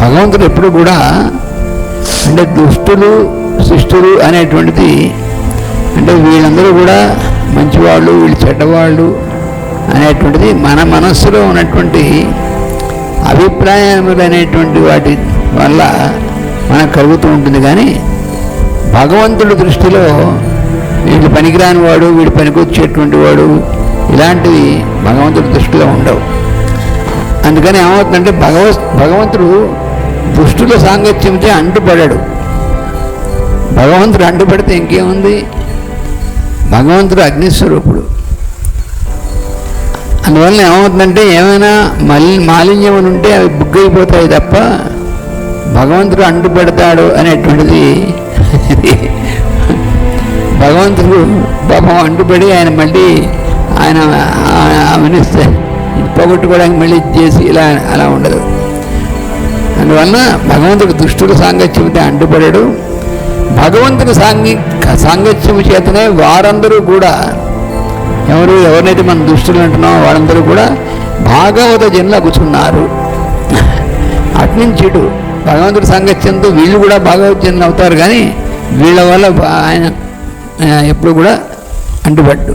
భగవంతుడు ఎప్పుడు కూడా అంటే దుష్టులు శిష్టులు అనేటువంటిది అంటే వీళ్ళందరూ కూడా మంచివాళ్ళు వీళ్ళు చెడ్డవాళ్ళు అనేటువంటిది మన మనస్సులో ఉన్నటువంటి అభిప్రాయములు అనేటువంటి వాటి వల్ల మనకు కలుగుతూ ఉంటుంది. కానీ భగవంతుడి దృష్టిలో వీళ్ళు పనికిరాని వాడు వీడు పనికొచ్చేటువంటి వాడు ఇలాంటివి భగవంతుడి దృష్టిలో ఉండవు. అందుకని ఏమవుతుందంటే భగవ భగవంతుడు దుష్టుల సాంగత్యంతో అంటుపడాడు. భగవంతుడు అంటుపడితే ఇంకేముంది? భగవంతుడు అగ్నిస్వరూపుడు. అందువల్ల ఏమవుతుందంటే ఏమైనా మలి అని ఉంటే అవి బుగ్గైపోతాయి తప్ప భగవంతుడు అంటుపెడతాడు అనేటువంటిది భగవంతుడు పాపం అంటుపడి ఆయన మళ్ళీ ఆయన అవనిస్తే పోగొట్టుకోవడానికి మళ్ళీ చేసి ఇలా అలా ఉండదు. అందువల్ల భగవంతుడు దుష్టుడు సాంగత్యంతో అంటుపడాడు. భగవంతుని సాంగి సాంగత్యము చేతనే వారందరూ కూడా ఎవరు ఎవరినైతే మనం దుష్టులు అంటున్నామో వారందరూ కూడా భాగవత జన్ల కూర్చున్నారు. అట్నుంచి ఇటు భగవంతుడి సాంగత్యంతో వీళ్ళు కూడా భాగవత జన్లు అవుతారు కానీ వీళ్ళ వల్ల ఆయన ఎప్పుడు కూడా అంటుపడ్డు.